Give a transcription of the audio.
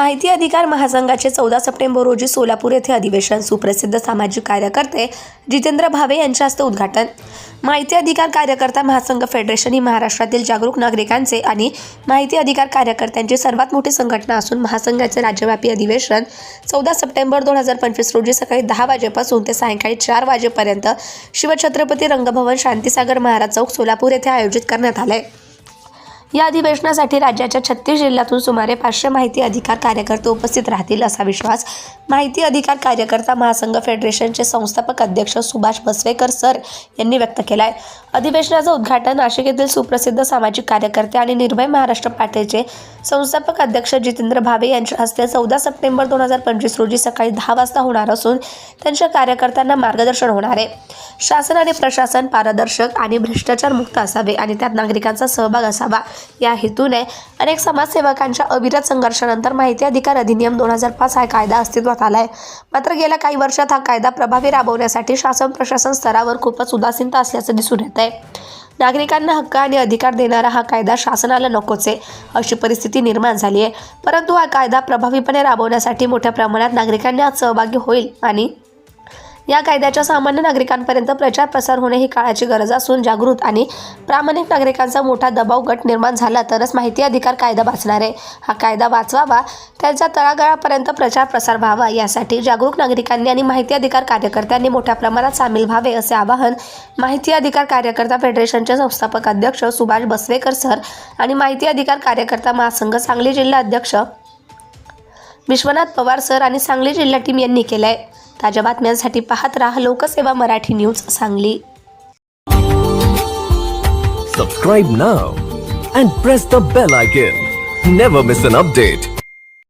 माहिती अधिकार महासंघाचे चौदा सप्टेंबर रोजी सोलापूर येथे अधिवेशन सुप्रसिद्ध सामाजिक कार्यकर्ते जितेंद्र भावे यांच्या हस्ते उद्घाटन. माहिती अधिकार कार्यकर्ता महासंघ फेडरेशन ही महाराष्ट्रातील जागरूक नागरिकांचे आणि माहिती अधिकार कार्यकर्त्यांची सर्वात मोठी संघटना असून महासंघाचे राज्यव्यापी अधिवेशन चौदा सप्टेंबर दोन हजार पंचवीस रोजी सकाळी दहा वाजेपासून ते सायंकाळी चार वाजेपर्यंत शिवछत्रपती रंगभवन शांतीसागर महाराज चौक सोलापूर येथे आयोजित करण्यात आले. या अधिवेशनासाठी राज्याच्या छत्तीस जिल्ह्यातून सुमारे पाचशे माहिती अधिकार कार्यकर्ते उपस्थित राहतील असा विश्वास माहिती अधिकार कार्यकर्ता महासंघ फेडरेशनचे संस्थापक अध्यक्ष सुभाष बसवेकर सर यांनी व्यक्त केला आहे अधिवेशनाचं उद्घाटन नाशिक येथील सुप्रसिद्ध सामाजिक कार्यकर्ते आणि निर्भय महाराष्ट्र पार्टीचे संस्थापक अध्यक्ष जितेंद्र भावे यांच्या हस्ते चौदा सप्टेंबर दोन हजार पंचवीस रोजी सकाळी दहा वाजता होणार असून त्यांच्या कार्यकर्त्यांना मार्गदर्शन होणार आहे. शासन आणि प्रशासन पारदर्शक आणि भ्रष्टाचार मुक्त असावे आणि त्यात नागरिकांचा सहभाग असावा. या हेतूने अनेक समाजसेवकांच्या अविरत संघर्षानंतर माहिती अधिकार अधिनियम दोन हजार पाच हा कायदा अस्तित्वात आला आहे मात्र गेल्या काही वर्षात हा कायदा प्रभावी राबवण्यासाठी शासन प्रशासन स्तरावर खूपच उदासीनता असल्याचं दिसून येत आहे नागरिकांना हक्क आणि अधिकार देणारा हा कायदा शासनाला नकोच आहे अशी परिस्थिती निर्माण झाली आहे. परंतु हा कायदा प्रभावीपणे राबवण्यासाठी मोठ्या प्रमाणात नागरिकांना सहभागी होईल आणि या कायद्याच्या सामान्य नागरिकांपर्यंत प्रचार प्रसार होणे ही काळाची गरज असून जागृत आणि प्रामाणिक नागरिकांचा मोठा दबाव गट निर्माण झाला तरच माहिती अधिकार कायदा वाचणार आहे. हा कायदा वाचवावा त्यांच्या तळागाळापर्यंत प्रचार प्रसार व्हावा यासाठी जागरूक नागरिकांनी आणि माहिती अधिकार कार्यकर्त्यांनी मोठ्या प्रमाणात सामील व्हावे असे आवाहन माहिती अधिकार कार्यकर्ता फेडरेशनचे संस्थापक अध्यक्ष सुभाष बसवेकर सर आणि माहिती अधिकार कार्यकर्ता महासंघ सांगली जिल्हा अध्यक्ष विश्वनाथ पवार सर आणि सांगली जिल्हा टीम यांनी केलंय. ताज्या बातम्यांसाठी पाहत राहा Lokseva Marathi news Sangli. Subscribe now and press the bell icon never miss an update